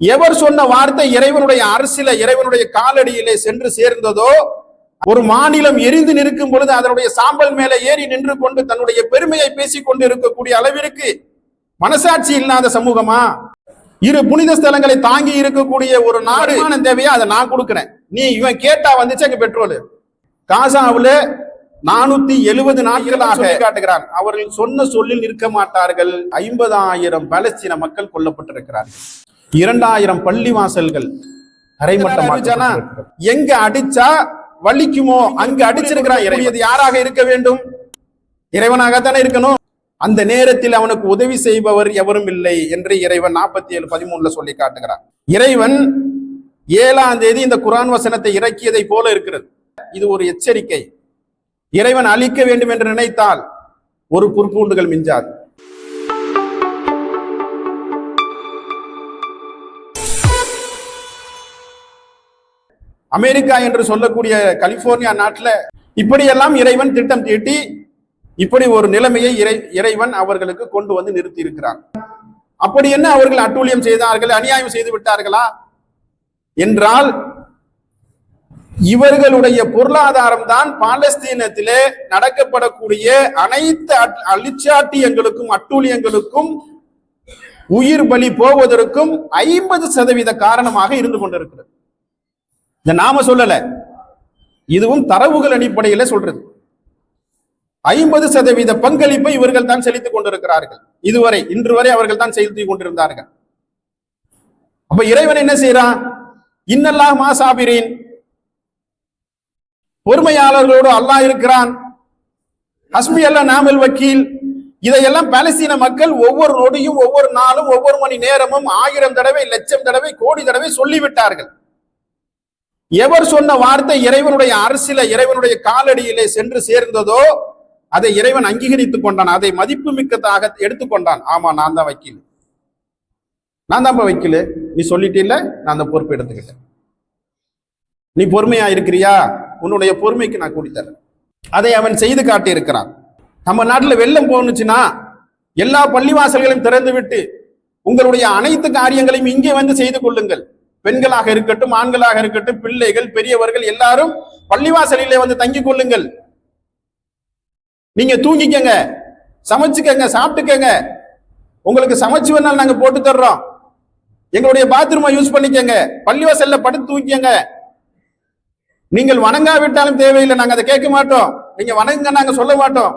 எவர் சொன்ன வார்த்தை இறைவனுடைய அரசில இறைவனுடைய காலடியிலே சென்று சேர்ந்ததோ ஒரு மாநிலம் எரிந்து நிற்கும் பொழுது அதனுடைய சாம்பல் மேலே ஏறி நின்று கொண்டு தன்னுடைய பெருமையை பேசிக் கொண்டு இருக்கக்கூடிய அளவிற்கு மனசாட்சி இல்லாத சமூகமா? இரு புனித ஸ்தலங்களை தாங்கி இருக்கக்கூடிய ஒரு நாடு. தேவையா? அதை நான் கொடுக்கிறேன். நீ இவன் கேட்டா வந்துச்சு அங்க பெட்ரோல். காசாவுல நானூத்தி எழுபது நாட்களாக காட்டுகிறார் அவர்கள் சொன்ன சொல்லில் நிற்க மாட்டார்கள். ஐம்பதாயிரம் பலஸ்தீன மக்கள் கொல்லப்பட்டிருக்கிறார்கள். இரண்டாயிரம் பள்ளி வாசல்கள் தரைமட்டமாச்சானா எங்க அடிச்சா வலிக்குமோ அங்க அடிச்சிருக்கிறான் இறைவன். யாராக இருக்க வேண்டும்? இறைவனாகத்தானே இருக்கணும். அந்த நேரத்தில் அவனுக்கு உதவி செய்பவர் எவரும் இல்லை என்று இறைவன் நாற்பத்தி ஏழு பதிமூணுல சொல்லி காட்டுகிறான். இறைவன் ஏழாம் தேதி இந்த குரான் வசனத்தை இறக்கியதை போல இருக்கிறது. இது ஒரு எச்சரிக்கை. இறைவன் அழிக்க வேண்டும் என்று நினைத்தால் ஒரு புற்பூண்டுகள் மிஞ்சாது. அமெரிக்கா என்று சொல்லக்கூடிய கலிபோர்னியா நாட்டில் இப்படியெல்லாம் இறைவன் திட்டம் தீட்டி இப்படி ஒரு நிலைமையை இறை இறைவன் அவர்களுக்கு கொண்டு வந்து நிறுத்தி இருக்கிறான் அப்படி என்ன அவர்கள் அட்டூழியம் செய்தார்கள் அநியாயம் செய்து விட்டார்களா? என்றால் இவர்களுடைய பொருளாதாரம் தான் பாலஸ்தீனத்திலே நடக்கப்படக்கூடிய அனைத்து அட்- அழிச்சாட்டியங்களுக்கும் அட்டூழியங்களுக்கும் உயிர் பலி போவதற்கும் ஐம்பது சதவீத காரணமாக இருந்து கொண்டிருக்கிறது. இந்த நாம சொல்லல. இதுவும் தரவுகள் அடிப்படையில சொல்றது. ஐம்பது சதவீத பங்களிப்பை இவர்கள் தான் செலுத்திக் கொண்டிருக்கிறார்கள். இதுவரை இன்று வரை அவர்கள் தான் செலுத்திக் கொண்டிருந்தார்கள். அப்ப இறைவன் என்ன செய்யறான் இன்னல்லாஹ் மாசாபிரீன் பொறுமையாளர்களோடு அல்லாஹ் இருக்கிறான். ஹஸ்மி அல்லா நாமல் வக்கீல். இதையெல்லாம் பாலஸ்தீன மக்கள் ஒவ்வொரு நொடியும் ஒவ்வொரு நாளும் ஒவ்வொரு மணி நேரமும் ஆயிரம் தடவை லட்சம் தடவை கோடி தடவை சொல்லிவிட்டார்கள். எவர் சொன்ன வார்த்தை இறைவனுடைய அரசில இறைவனுடைய காலடியிலே சென்று சேர்ந்ததோ அதை இறைவன் அங்கீகரித்துக் கொண்டான். அதை மதிப்பு மிக்கதாக எடுத்துக்கொண்டான் ஆமா நான் தான் வக்கீல். நான் தான் வைக்கல. நீ சொல்லிட்டீல்ல நான் அந்த பொறுப்பு எடுத்துக்கிட்டேன். நீ பொறுமையா இருக்கிறியா? உன்னுடைய பொறுமைக்கு நான் கூடி அதை அவன் செய்து காட்டி இருக்கிறான் நம்ம நாட்டுல வெள்ளம் போனுச்சுன்னா எல்லா பள்ளிவாசல்களையும் திறந்து விட்டு உங்களுடைய அனைத்து காரியங்களையும் இங்கே வந்து செய்து கொள்ளுங்கள். பெண்களாக இருக்கட்டும் ஆண்களாக இருக்கட்டும் பிள்ளைகள் பெரியவர்கள் எல்லாரும் பள்ளிவாசலிலே வந்து தங்கிக் கொள்ளுங்கள். நீங்க தூங்கிக்கங்க சமைச்சுக்கங்க சாப்பிட்டுக்கங்க. உங்களுக்கு சமைச்சு வேணாலும் நாங்க போட்டு தர்றோம். எங்களுடைய பாத்ரூமை யூஸ் பண்ணிக்கங்க பள்ளிவாசல்ல படுத்து தூக்கிக்கங்க நீங்கள் வணங்காவிட்டாலும் தேவையில்லை நாங்க அதை கேட்க மாட்டோம். நீங்க வணங்குங்க நாங்க சொல்ல மாட்டோம்.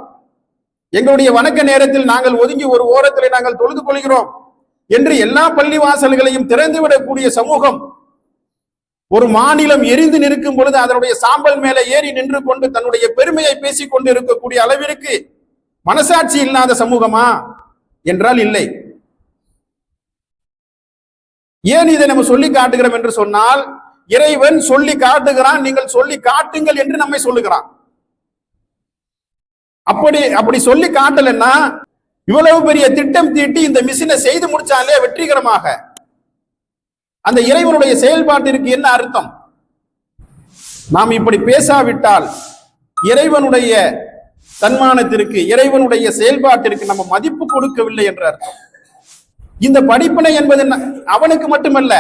எங்களுடைய வணக்க நேரத்தில் நாங்கள் ஒதுங்கி ஒரு ஓரத்தில் நாங்கள் தொழுது கொள்கிறோம். என்று எல்லா பள்ளி வாசல்களையும் திறந்து விடக்கூடிய சமூகம் ஒரு மாநிலம் எரிந்து நிற்கும் பொழுது அதனுடைய சாம்பல் மேலே ஏறி நின்று கொண்டு தன்னுடைய பெருமையை பேசிக் கொண்டு இருக்கக்கூடிய அளவிற்கு மனசாட்சி இல்லாத சமூகமா என்றால் இல்லை. ஏன் இதை நம்ம சொல்லி காட்டுகிறோம் என்று சொன்னால் இறைவன் சொல்லி காட்டுகிறான் நீங்கள் சொல்லி காட்டுங்கள் என்று நம்மை சொல்லுகிறான். அப்படி அப்படி சொல்லி காட்டலன்னா இவ்வளவு பெரிய திட்டம் தீட்டி இந்த மிஷினை செய்து முடிச்சாலே வெற்றிகரமாக. அந்த இறைவனுடைய செயல்பாட்டிற்கு என்ன அர்த்தம்? நாம் இப்படி பேசாவிட்டால் இறைவனுடைய தன்மானத்திற்கு இறைவனுடைய செயல்பாட்டிற்கு நம்ம மதிப்பு கொடுக்கவில்லை என்ற அர்த்தம். இந்த படிப்பினை என்பது அவனுக்கு மட்டுமல்ல.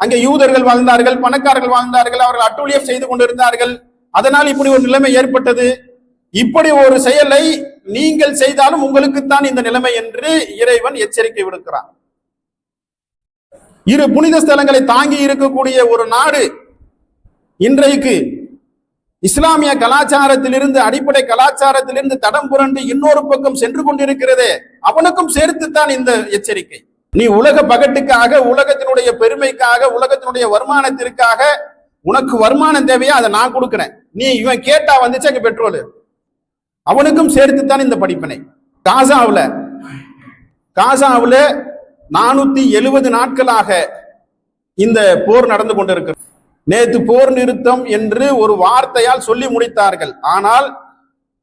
அங்கே யூதர்கள் வாழ்ந்தார்கள் பணக்காரர்கள் வாழ்ந்தார்கள் அவர்கள் அட்டூழியம் செய்து கொண்டிருந்தார்கள். அதனால் இப்படி ஒரு நிலைமை ஏற்பட்டது. இப்படி ஒரு செயலை நீங்கள் செய்தாலும் உங்களுக்குத்தான் இந்த நிலைமை என்று இறைவன் எச்சரிக்கை விடுக்கிறான். இரு புனித ஸ்தலங்களை தாங்கி இருக்கக்கூடிய ஒரு நாடு இன்றைக்கு இஸ்லாமிய கலாச்சாரத்திலிருந்து அடிப்படை கலாச்சாரத்திலிருந்து தடம் புரண்டு இன்னொரு பக்கம் சென்று கொண்டிருக்கிறதே அவனுக்கும் சேர்த்துத்தான் இந்த எச்சரிக்கை. நீ உலக பகட்டுக்காக உலகத்தினுடைய பெருமைக்காக உலகத்தினுடைய வருமானத்திற்காக உனக்கு வருமானம் தேவையா? அதை நான் கொடுக்குறேன். நீ இவன் கேட்டா வந்துச்சு அங்க பெட்ரோல். அவனுக்கும் சேர்த்துத்தான் இந்த படிப்பினை. காசாவில் காசாவில் நானூத்தி எழுபது நாட்களாக இந்த போர் நடந்து கொண்டிருக்கிறது. நேற்று போர் நிறுத்தம் என்று ஒரு வார்த்தையால் சொல்லி முடித்தார்கள். ஆனால்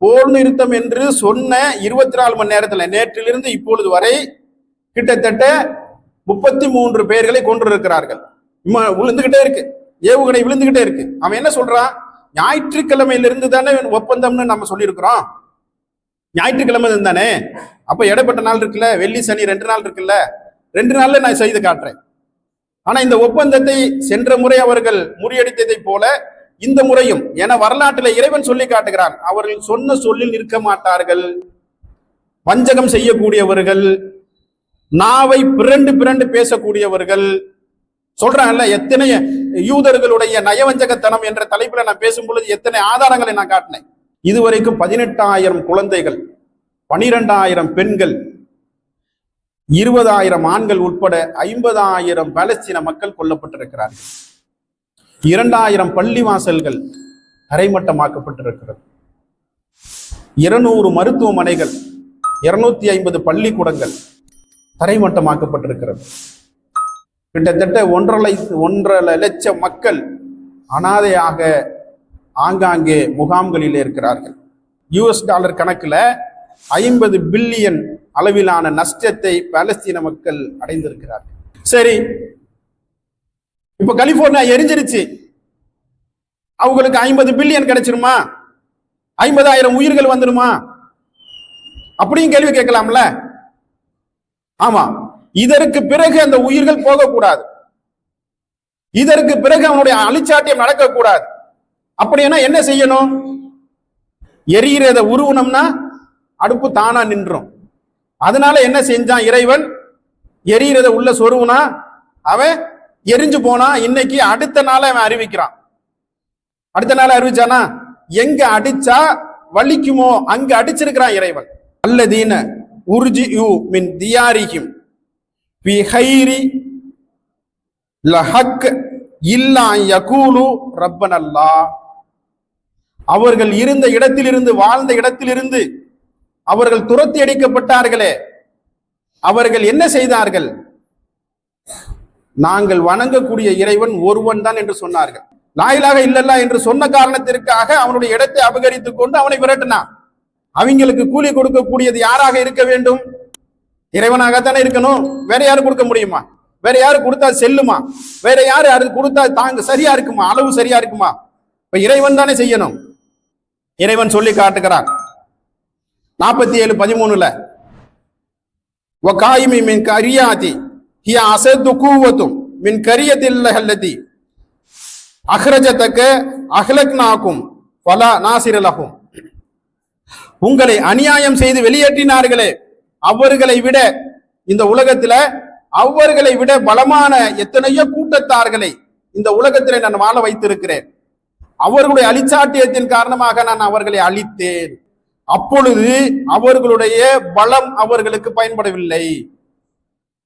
போர் நிறுத்தம் என்று சொன்ன இருபத்தி நாலு மணி நேரத்தில் நேற்றிலிருந்து இப்பொழுது வரை கிட்டத்தட்ட முப்பத்தி மூன்று பேர்களை கொன்றிருக்கிறார்கள். விழுந்துகிட்டே இருக்கு. ஏவுகணை விழுந்துகிட்டே இருக்கு. அவன் என்ன சொல்றான்? ஞாயிற்றுக்கிழமையிலிருந்து தானே ஒப்பந்தம்னு நம்ம சொல்லியிருக்கிறோம். ஞாயிற்றுக்கிழமை தானே? அப்போ இடைப்பட்ட நாள் இருக்குல்ல வெள்ளி சனி ரெண்டு நாள் இருக்குல்ல? ரெண்டு நாளில் நான் செய்து காட்டுறேன். ஆனால் இந்த ஒப்பந்தத்தை சென்ற முறை அவர்கள் முறியடித்ததை போல இந்த முறையும் என வரலாற்றில் இறைவன் சொல்லி காட்டுகிறான் அவர்கள் சொன்ன சொல்லில் நிற்க மாட்டார்கள். வஞ்சகம் செய்யக்கூடியவர்கள் நாவை பிறண்டு பிறண்டு பேசக்கூடியவர்கள். சொல்றாங்கல்ல எத்தனை யூதர்களுடைய நயவஞ்சகத்தனம் என்ற தலைப்பில் நான் பேசும் பொழுது எத்தனை ஆதாரங்களை நான் காட்டினேன். இதுவரைக்கும் பதினெட்டாயிரம் குழந்தைகள் பனிரெண்டாயிரம் பெண்கள் இருபதாயிரம் ஆண்கள் உட்பட ஐம்பதாயிரம் பாலஸ்தீன மக்கள் கொல்லப்பட்டிருக்கிறார்கள். இரண்டாயிரம் பள்ளி வாசல்கள் தரைமட்டமாக்கப்பட்டிருக்கிறது. இருநூறு மருத்துவமனைகள் இருநூத்தி ஐம்பது பள்ளிக்கூடங்கள் தரைமட்டமாக்கப்பட்டிருக்கிறது. கிட்டத்தட்ட ஒன்றரை ஒன்றரை லட்சம் மக்கள் அனாதையாக ஆங்காங்கே முகாம்களில் இருக்கிறார்கள். யூஎஸ் டாலர் கணக்கில் ஐம்பது பில்லியன் அளவிலான நஷ்டத்தை பாலஸ்தீன மக்கள் அடைந்திருக்கிறார்கள். சரி. இப்ப கலிபோர்னியா எரிஞ்சிருச்சு. அவங்களுக்கு ஐம்பது பில்லியன் கிடைச்சிருமா? ஐம்பதாயிரம் உயிர்கள் வந்துருமா? அப்படியும் கேள்வி கேட்கலாம்ல. ஆமா. இதற்கு பிறகு அந்த உயிர்கள் போகக்கூடாது. இதற்கு பிறகு அவனுடைய அழிச்சாட்டியம் நடக்கக்கூடாது. அப்படின்னா என்ன செய்யணும்? எரிகிறத உருவனம்னா அடுப்பு தானா நின்றோம். அதனால என்ன செஞ்சான் இறைவன்? எரிகிறத உள்ள சொருவுனா அவன் எரிஞ்சு போனா இன்னைக்கு அடுத்த நாள் அவன் அறிவிக்கிறான். அடுத்த நாள் அறிவிச்சானா? எங்க அடிச்சா வலிக்குமோ அங்க அடிச்சிருக்கிறான் இறைவன். அல்லதீன உர்ஜி யூ மின் தியாரிஹிம். பி ஹைரி லஹக் இல்லா யகூலு ரப்பனல்லா. அவர்கள் இருந்த இடத்திலிருந்து வாழ்ந்த இடத்திலிருந்து அவர்கள் துரத்தி அடிக்கப்பட்டார்களே அவர்கள் என்ன செய்தார்கள்? நாங்கள் வணங்கக்கூடிய இறைவன் ஒருவன் தான் என்று சொன்னார்கள். லாயிலாக இல்லல்லா என்று சொன்ன காரணத்திற்காக அவனுடைய இடத்தை அபகரித்துக் கொண்டு அவனை விரட்டினான். அவங்களுக்கு கூலி கொடுக்கக்கூடியது யாராக இருக்க வேண்டும்? இறைவனாகத்தானே இருக்கணும். வேற யாரும் கொடுக்க முடியுமா? வேற யாரு கொடுத்தா செல்லுமா? வேற யாரு அது கொடுத்தா தாங்க சரியா இருக்குமா? அளவு சரியா இருக்குமா? இப்ப இறைவன் தானே செய்யணும். இறைவன் சொல்லி காட்டுகிறான். நாற்பத்தி ஏழு பதிமூணுல வகாயிமி மின் கரியாதி ஹிய அசத்து கூவத்தும் மின் கரியத்தில்லஹல்லதி அஹ்ரஜத்தக்க அஹ்லக்னாக்கும் பல நாசிரலகும். உங்களை அநியாயம் செய்து வெளியேற்றினார்களே அவர்களை விட இந்த உலகத்துல அவர்களை விட பலமான எத்தனையோ கூட்டத்தார்களை இந்த உலகத்திலே நான் வாழ வைத்திருக்கிறேன். அவர்களுடைய அழிச்சாட்டியத்தின் காரணமாக நான் அவர்களை அழித்தேன். அப்பொழுது அவர்களுடைய பலம் அவர்களுக்கு பயன்படவில்லை.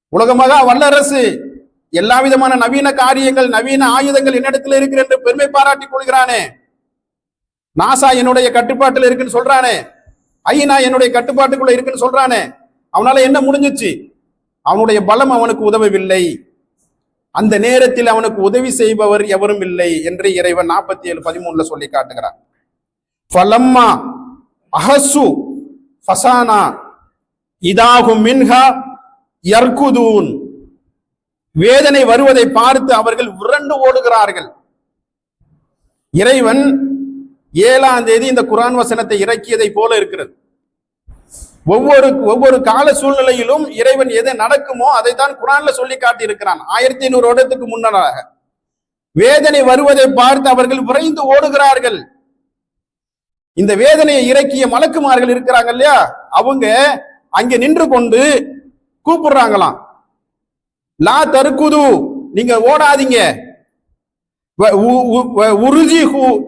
உலகமாக வல்லரசு எல்லா விதமான நவீன காரியங்கள் நவீன ஆயுதங்கள் என்னிடத்தில் இருக்கிற என்று பெருமை பாராட்டிக் கொள்கிறானே. நாசா என்னுடைய கட்டுப்பாட்டில் இருக்குன்னு சொல்றானே. ஐநா என்னுடைய கட்டுப்பாட்டுக்குள்ள இருக்குன்னு சொல்றானே. அவனால என்ன முடிஞ்சிச்சு? அவனுடைய பலம் அவனுக்கு உதவவில்லை. அந்த நேரத்தில் அவனுக்கு உதவி செய்பவர் எவரும் இல்லை என்று இறைவன் நாற்பத்தி ஏழு பதிமூணுல சொல்லி காட்டுகிறான். ஃபலம்மா அஹசு ஃபசானா இதாகும் மின்ஹா யர்குதூன். வேதனை வருவதை பார்த்து அவர்கள் உரண்டு ஓடுகிறார்கள். இறைவன் ஏழாம் தேதி இந்த குரான் வசனத்தை இறக்கியதை போல இருக்கிறது. ஒவ்வொரு ஒவ்வொரு கால சூழ்நிலையிலும் இறைவன் எது நடக்குமோ அதைத்தான் குரான்ல சொல்லி காட்டி இருக்கிறான் ஆயிரத்தி ஐநூறு வருடத்துக்கு முன்னதாக. வேதனை வருவதை பார்த்து அவர்கள் விரைந்து ஓடுகிறார்கள். இந்த வேதனையை இறக்கிய மலக்குமார்கள் இருக்கிறாங்க இல்லையா? அவங்க அங்க நின்று கொண்டு கூப்பிடுறாங்களாம். லா தருக்குது நீங்க ஓடாதீங்க. வ- உ- வ-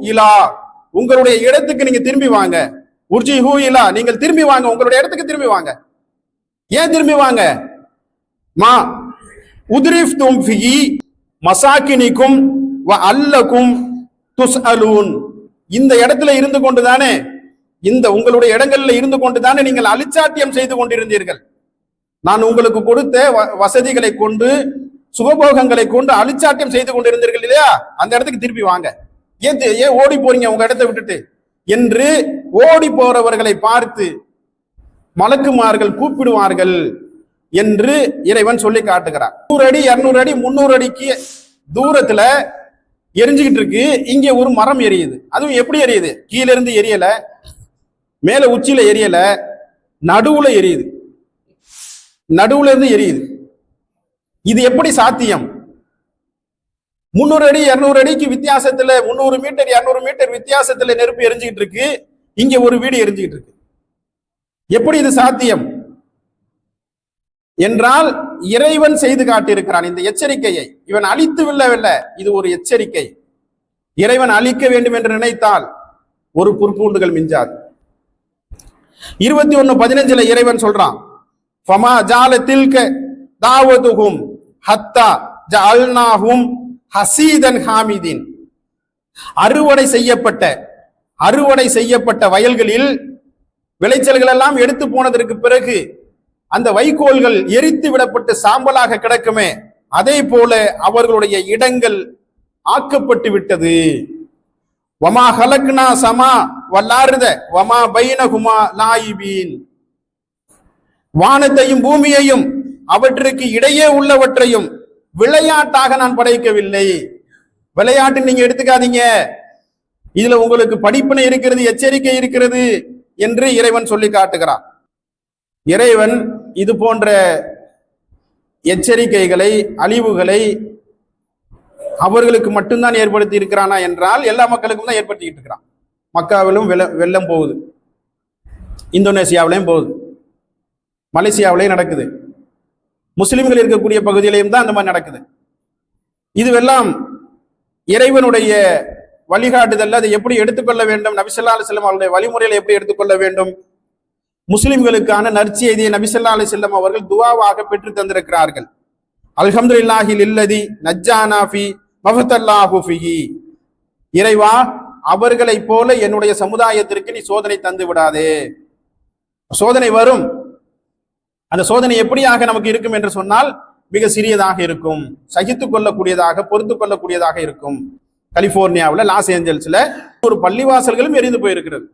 இலா. உங்களுடைய இடத்துக்கு நீங்க திரும்பி வாங்க. உர்ஜி ஹூ இலா நீங்கள் திரும்பி வாங்க. உங்களுடைய இடத்துக்கு திரும்பி வாங்க. ஏன் திரும்பி வாங்க? மா உத்ரிஃப் தும் ஃபி மசாக்கினிக்கும் வ அல்லக்கும் துஸ்அலூன். இந்த இடத்துல இருந்து கொண்டு தானே இந்த உங்களுடைய இடங்கள்ல இருந்து கொண்டு தானே நீங்கள் அலிச்சாட்டியம் செய்து கொண்டிருந்தீர்கள். நான் உங்களுக்கு கொடுத்த வ- வசதிகளை கொண்டு சுகபோகங்களை கொண்டு அழிச்சாட்டியம் செய்து கொண்டிருந்தீர்கள் இல்லையா? அந்த இடத்துக்கு திருப்பி வாங்க. ஏன் ஏன் ஓடி போறீங்க உங்க இடத்தை விட்டுட்டு? என்று ஓடி போறவர்களை பார்த்து மலக்குமார்கள் கூப்பிடுவார்கள் என்று இறைவன் சொல்லி காட்டுகிறார். நூறு அடி இருநூறு அடி முன்னூறு அடிக்கு தூரத்துல எரிஞ்சுக்கிட்டு இருக்கு. இங்க ஒரு மரம் எரியுது. அதுவும் எப்படி எரியுது? கீழே இருந்து எரியல மேல உச்சியில எரியல நடுவுல எரியுது. நடுவுல இருந்து எரியுது. இது எப்படி சாத்தியம்? முந்நூறு அடி இரநூறு அடிக்கு வித்தியாசத்துல முந்நூறு மீட்டர் இரநூறு மீட்டர் வித்தியாசத்துல நெருப்பு எரிஞ்சுக்கிட்டு இருக்கு. இங்க ஒரு வீடு எரிஞ்சுக்கிட்டு இருக்கு. எப்படி இது சாத்தியம்? என்றால் இறைவன் செய்து காட்டியிருக்கிறான் இந்த எச்சரிக்கையை. இவன் அழித்து வில்லவில்லை இது ஒரு எச்சரிக்கை. இறைவன் அழிக்க வேண்டும் என்று நினைத்தால் ஒரு புற்பூண்டுகள் மிஞ்சாது. இருபத்தி ஒன்னு பதினஞ்சுல இறைவன் சொல்றான் ஃபமா ஜால தில்க தாவதுகும் ஹத்தா ஜஅல்னாஹும் ஹசீதன் ஹாமிதீன். அறுவடை செய்யப்பட்ட அறுவடை செய்யப்பட்ட வயல்களில் விளைச்சல்கள் எல்லாம் எடுத்து போனதற்கு பிறகு அந்த வைக்கோல்கள் எரித்து விடப்பட்டு சாம்பலாக கிடக்குமே அதே போல அவர்களுடைய இடங்கள் ஆக்கப்பட்டு விட்டது. வமா ஹலக்னா சமா வல்லாருத வமா பைனகுமா லாயிபீன். வானத்தையும் பூமியையும் அவற்றுக்கு இடையே உள்ளவற்றையும் விளையாட்டாக நான் படைக்கவில்லை. விளையாட்டு நீங்க எடுத்துக்காதீங்க. இதுல உங்களுக்கு படிப்பினை இருக்கிறது எச்சரிக்கை இருக்கிறது என்று இறைவன் சொல்லி காட்டுகிறான். இறைவன் இது போன்ற எச்சரிக்கைகளை அழிவுகளை அவர்களுக்கு மட்டும்தான் ஏற்படுத்தி இருக்கிறானா என்றால் எல்லா மக்களுக்கும் தான் ஏற்படுத்திக்கிட்டு இருக்கிறான். மக்காவிலும் வெள்ள வெள்ளம் போகுது. இந்தோனேசியாவிலையும் போகுது. மலேசியாவிலையும் நடக்குது. முஸ்லிம்கள் இருக்கக்கூடிய பகுதியிலையும் தான் அந்த மாதிரி நடக்குது. இதுவெல்லாம் இறைவனுடைய வழிகாட்டுதல் அதை எப்படி எடுத்துக்கொள்ள வேண்டும்? நபிசல்லா அலிஸ்லாம் அவருடைய வழிமுறையில் எப்படி எடுத்துக்கொள்ள வேண்டும்? முஸ்லிம்களுக்கான நற்செய்தியை நபிசல்லா அலிசல்லம் அவர்கள் துவாவாக பெற்று தந்திருக்கிறார்கள். அல்ஹம்துலில்லாஹில் இல்லதி நஜ்ஜானாஃபி மஃபத்தல்லாஹுஃபிஹி இறைவா அவர்களைப் போல என்னுடைய சமுதாயத்திற்கு நீ சோதனை தந்து விடாதே. சோதனை வரும். அந்த சோதனை எப்படியாக நமக்கு இருக்கும் என்று சொன்னால் மிக சிறியதாக இருக்கும். சகித்துக் கொள்ளக்கூடியதாக பொறுத்து கொள்ளக்கூடியதாக இருக்கும். கலிபோர்னியாவில் லாஸ் ஏஞ்சல்ஸ்ல ஒரு பள்ளிவாசல்களும் எரிந்து போயிருக்கிறது.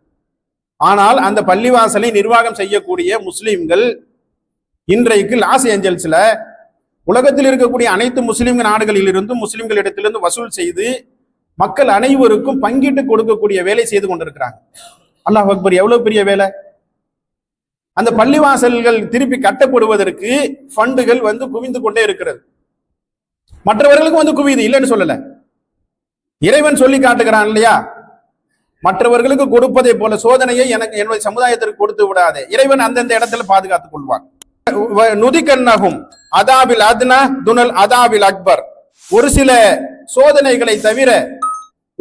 ஆனால் அந்த பள்ளிவாசலை நிர்வாகம் செய்யக்கூடிய முஸ்லீம்கள் இன்றைக்கு லாஸ் ஏஞ்சல்ஸ்ல உலகத்தில் இருக்கக்கூடிய அனைத்து முஸ்லீம் நாடுகளிலிருந்தும் முஸ்லீம்களிடத்திலிருந்து வசூல் செய்து மக்கள் அனைவருக்கும் பங்கிட்டு கொடுக்கக்கூடிய வேலை செய்து கொண்டிருக்கிறாங்க. அல்லாஹ் அக்பர் எவ்வளவு பெரிய வேலை? அந்த பள்ளிவாசல்கள் திருப்பி கட்டப்படுவதற்கு ஃபண்டுகள் வந்து குவிந்து கொண்டே இருக்கிறது. மற்றவர்களுக்கும் வந்து குவியுது இல்லைன்னு சொல்லல. இறைவன் சொல்லி காட்டுகிறான் இல்லையா? மற்றவர்களுக்கு கொடுப்பதை போல சோதனையை எனக்கு என்னுடைய சமுதாயத்திற்கு கொடுத்து விடாதே. இறைவன் அந்தந்த இடத்துல பாதுகாத்துக் கொள்வான். நுதிக்கண்ணகும் அதாபில் அத்னா துனல் அதாபில் அக்பர். ஒரு சில சோதனைகளை தவிர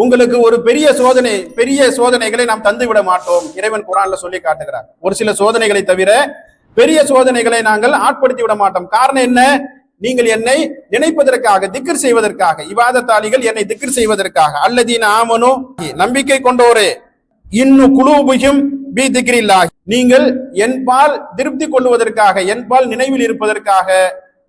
உங்களுக்கு ஒரு பெரிய சோதனை பெரிய சோதனைகளை நாம் தந்து விட மாட்டோம் இறைவன் குரான்ல சொல்லி காட்டுகிறார். ஒரு சில சோதனைகளை தவிர பெரிய சோதனைகளை நாங்கள் ஆட்படுத்தி விட மாட்டோம். காரணம் என்ன? நீங்கள் என்னை நினைப்பதற்காக திக்கர் செய்வதற்காக இவாதத்தாளிகள் என்னை திக்கர் செய்வதற்காக அல்லதீன ஆமனோ நம்பிக்கை கொண்டோரே இன்னும் குழுபுகும் பி திக்ரில்லாஹி. நீங்கள் என்பால் திருப்தி கொள்வதற்காக என்பால் நினைவில் இருப்பதற்காக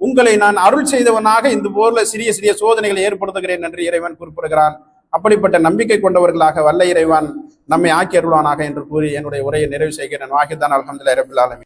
உங்களை நான் அருள் செய்தவனாக இந்த போர்ல சிறிய சிறிய சோதனைகளை ஏற்படுத்துகிறேன் என்று இறைவன் குறிப்பிடுகிறான். அப்படிப்பட்ட நம்பிக்கை கொண்டவர்களாக வல்ல இறைவான் நம்மை ஆக்கி அருள்வானாக என்று கூறி என்னுடைய உரையை நிறைவு செய்கிறேன். வாகிதான் அலமதுல்லா ரபுல்லாலமி